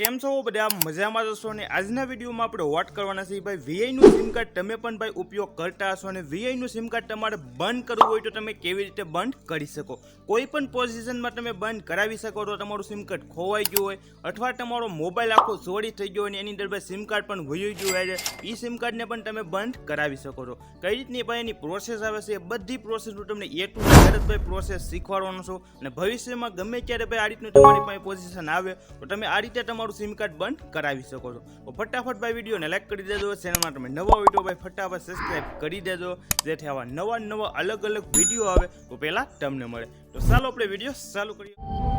કેમ છો બધા? મજામાં જશો અને આજના વિડીયોમાં આપણે વોટ કરવાના છે ભાઈ વીઆઈનું સિમ કાર્ડ તમે પણ ભાઈ ઉપયોગ કરતા હશો અને વીઆઈનું સિમ કાર્ડ તમારે બંધ કરવું હોય તો તમે કેવી રીતે બંધ કરી શકો? કોઈ પણ પોઝિશનમાં તમે બંધ કરાવી શકો તો તમારું સિમ કાર્ડ ખોવાઈ ગયું હોય અથવા તમારો મોબાઈલ આખો ચોરી થઈ ગયો હોય એની અંદર ભાઈ સિમ કાર્ડ પણ વયું ગયું હોય છે એ સિમ કાર્ડને પણ તમે બંધ કરાવી શકો છો. કઈ રીતની ભાઈ એની પ્રોસેસ આવે છે એ બધી પ્રોસેસ હું તમને એ ટુ ઝેડ ભાઈ પ્રોસેસ શીખવાડવાનો છું અને ભવિષ્યમાં ગમે ત્યારે ભાઈ આ રીતનું તમારી પાસે પોઝિશન આવે તો તમે આ રીતે તમારું સિમ કાર્ડ બંધ કરાવી શકો છો. તો ફટાફટ ભાઈ વિડીયોને લાઈક કરી દેજો. ચેનલમાં તમે નવા વીડિયો ભાઈ ફટાફટ સબસ્ક્રાઈબ કરી દેજો, જેથી આવા નવા નવા અલગ અલગ વીડિયો આવે તો પહેલાં તમને મળે. તો ચાલો આપણે વીડિયો ચાલુ કરીએ.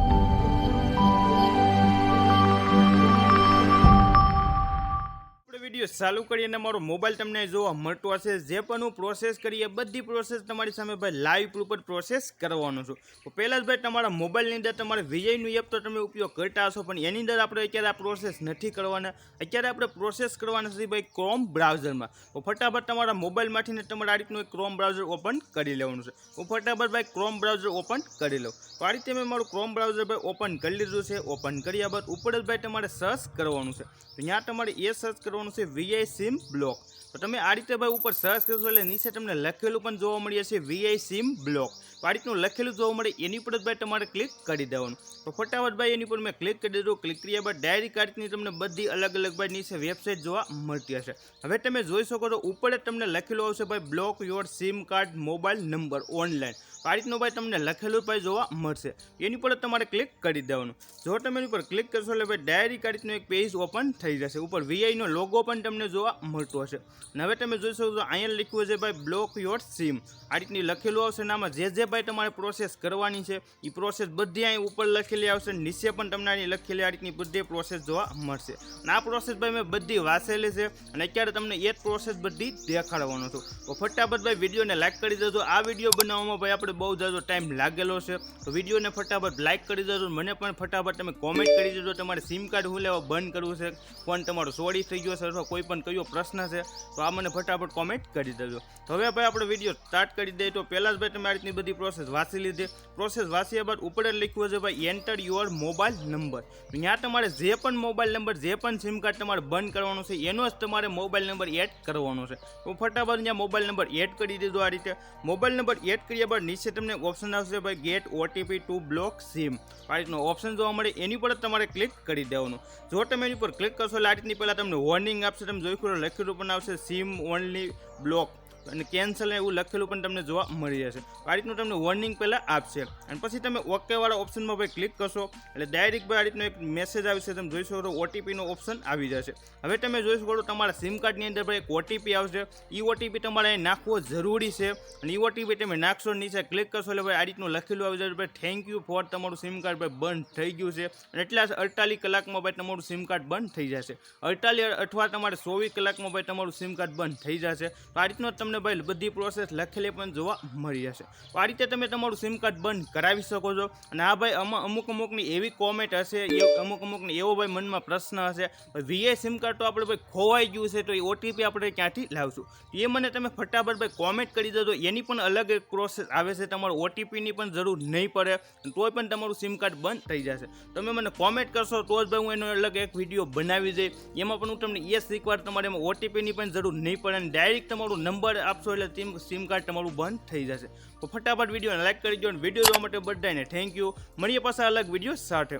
ચાલુ કરીએ અને મારો મોબાઈલ તમને જોવા મળતો હશે. જે પણ હું પ્રોસેસ કરીએ, બધી પ્રોસેસ તમારી સામે ભાઈ લાઈવ પ્રૂફ પ્રોસેસ કરવાનો છું. પહેલાં જ ભાઈ તમારા મોબાઈલની અંદર તમારે વીઆઈનું એપ તો તમે ઉપયોગ કરતા હશો, પણ એની અંદર આપણે અત્યારે આ પ્રોસેસ નથી કરવાના. અત્યારે આપણે પ્રોસેસ કરવાના છે ભાઈ ક્રોમ બ્રાઉઝરમાં તો ફટાફટ તમારા મોબાઈલમાંથી ને તમારે આ રીતનું એક ક્રોમ બ્રાઉઝર ઓપન કરી લેવાનું છે. હું ફટાફટ ભાઈ ક્રોમ બ્રાઉઝર ઓપન કરી લઉં તો આ રીતે મેં મારું ક્રોમ બ્રાઉઝર ભાઈ ઓપન કરી લીધું છે. ઓપન કર્યા બાદ ઉપર જ ભાઈ તમારે સર્ચ કરવાનું છે. તો ત્યાં તમારે એ સર્ચ કરવાનું છે વીઆઈ સિમ બ્લોક તો તમે આ રીતે ભાઈ ઉપર સર્ચ કરશો એટલે નીચે તમને લખેલું પણ જોવા મળીએ છે વીઆઈ સિમ બ્લોક તો આ રીતનું લખેલું જોવા મળે, એની ઉપર જ ભાઈ તમારે ક્લિક કરી દેવાનું. તો ફટાફટ ભાઈ એની ઉપર મેં ક્લિક કરી દીધું ક્લિક કર્યા બાદ ડાયરી કાર્ડની તમને બધી અલગ અલગ ભાઈ નીચે વેબસાઇટ જોવા મળતી હશે. હવે તમે જોઈ શકો તો ઉપર જ તમને લખેલું આવશે ભાઈ block your SIM card mobile number online આ રીતનું ભાઈ તમને લખેલું ભાઈ જોવા મળશે. એની પર તમારે ક્લિક કરી દેવાનું. જો તમે એની પર ક્લિક કરશો એટલે ભાઈ ડાયરી કાર્ડનું એક પેજ ઓપન થઈ જશે. ઉપર વીઆઈનો લોગો પણ તમને જોવા મળતો હશે. અને હવે તમે જોઈ શકો તો અહીંયા લખ્યું છે ભાઈ બ્લોક યોર સિમ આ રીતની લખેલું આવશે ને આમાં જે જે ભાઈ તમારે પ્રોસેસ કરવાની છે એ પ્રોસેસ બધી અહીં ઉપર લખેલી આવશે. નીચે પણ તમને આની લખેલી આ રીતની બધી પ્રોસેસ જોવા મળશે. અને આ પ્રોસેસ ભાઈ મેં બધી વાંચેલી છે અને અત્યારે તમને એ જ પ્રોસેસ બધી દેખાડવાનો છું. તો ફટાફટ ભાઈ વિડીયોને લાઇક કરી દેજો. આ વીડિયો બનાવવામાં ભાઈ આપણે બહુ જાજો ટાઈમ લાગેલો છે. તો વિડીયોને ફટાફટ લાઇક કરી દેજો મને પણ ફટાફટ તમે કોમેન્ટ કરી દેજો. તમારે સિમ કાર્ડ હું લેવા બંધ કરવું છે? ફોન તમારો સોડી થઈ ગયો છે અથવા કોઈ પણ કયો પ્રશ્ન છે, તો આ મને ફટાફટ કોમેન્ટ કરી દેજો. તો હવે ભાઈ આપણે વીડિયો સ્ટાર્ટ કરી દઈએ. તો પહેલાં જ ભાઈ તમે આ રીતની બધી પ્રોસેસ વાંચી લીધી. પ્રોસેસ વાંચ્યા બાદ ઉપર લખ્યું છે ભાઈ એન્ટર યોર મોબાઈલ નંબર ત્યાં તમારે જે પણ મોબાઈલ નંબર જે પણ સિમ કાર્ડ તમારે બંધ કરવાનો છે, એનો જ તમારે મોબાઈલ નંબર એડ કરવાનો છે. તો ફટાફટ ત્યાં મોબાઈલ નંબર એડ કરી દીધો આ રીતે. મોબાઈલ નંબર એડ કર્યા બાદ નીચે તમને ઓપ્શન આવશે ભાઈ get OTP to block SIM આ રીતનો ઓપ્શન જોવા મળે, એની પર તમારે ક્લિક કરી દેવાનું. જો તમે એની પર ક્લિક કરશો એટલે આ રીતની પહેલાં તમને વોર્નિંગ આપશે તમે જોઈ લખેલું પણ આવશે સિમ ઓનલી બ્લોક. અને કેન્સલ એવું લખેલું પણ તમને જોવા મળી જશે. આ રીતનું તમને વોર્નિંગ પહેલાં આપશે. અને પછી તમે ઓકેવાળા ઓપ્શનમાં ભાઈ ક્લિક કરશો. એટલે ડાયરેક્ટ ભાઈ આ રીતનો એક મેસેજ આવશે તમે જોઈ શકો તો ઓટીપીનો ઓપ્શન આવી જશે. હવે તમે જોઈ શકો તો તમારા સિમ કાર્ડની અંદર ભાઈ એક ઓટીપી આવશે. એ ઓટીપી તમારે નાખવો જરૂરી છે. અને એ ઓટીપી તમે નાખશો નીચે ક્લિક કરશો એટલે ભાઈ આ રીતનું લખેલું આવી જશે. ભાઈ થેન્ક યુ ફોર તમારું સિમ કાર્ડ ભાઈ બંધ થઈ ગયું છે. અને એટલા અડતાલીસ કલાકમાં ભાઈ તમારું સિમ કાર્ડ બંધ થઈ જશે. અડતાલીસ અથવા તમારે ચોવીસ કલાકમાં ભાઈ તમારું સિમ કાર્ડ બંધ થઈ જશે. તો આ રીતનો તમને ભાઈ બધી પ્રોસેસ લખેલી પણ જોવા મળી જશે. તો આ રીતે તમે તમારું સિમ કાર્ડ બંધ કરાવી શકો છો. અને આ ભાઈ, આમાં અમુક અમુકની એવી કોમેન્ટ હશે અમુક અમુકની એવો ભાઈ મનમાં પ્રશ્ન હશે. વીએ સિમ કાર્ડ તો આપણે ભાઈ ખોવાઈ ગયું છે, તો એ ઓટીપી આપણે ક્યાંથી લાવશું? એ મને તમે ફટાફટ ભાઈ કોમેન્ટ કરી દેજો. એની પણ અલગ એક પ્રોસેસ આવે છે, તમારું ઓટીપીની પણ જરૂર નહીં પડે. તોય પણ તમારું સિમ કાર્ડ બંધ થઈ જશે. તમે મને કોમેન્ટ કરશો તો જ ભાઈ હું એનો અલગ એક વીડિયો બનાવી દઈ એમાં પણ હું તમને એ શીખવાડ તમારે એમાં ઓટીપીની પણ જરૂર નહીં પડે. અને ડાયરેક્ટ તમારું નંબર આપશો એટલે સિમ કાર્ડ તમારું બંધ થઈ જશે. તો ફટાફટ વિડીયોને લાઈક કરી દો અને વીડિયો જોવા માટે બધાને થેન્ક યુ મળીએ પાછા અલગ વીડિયો સાથે.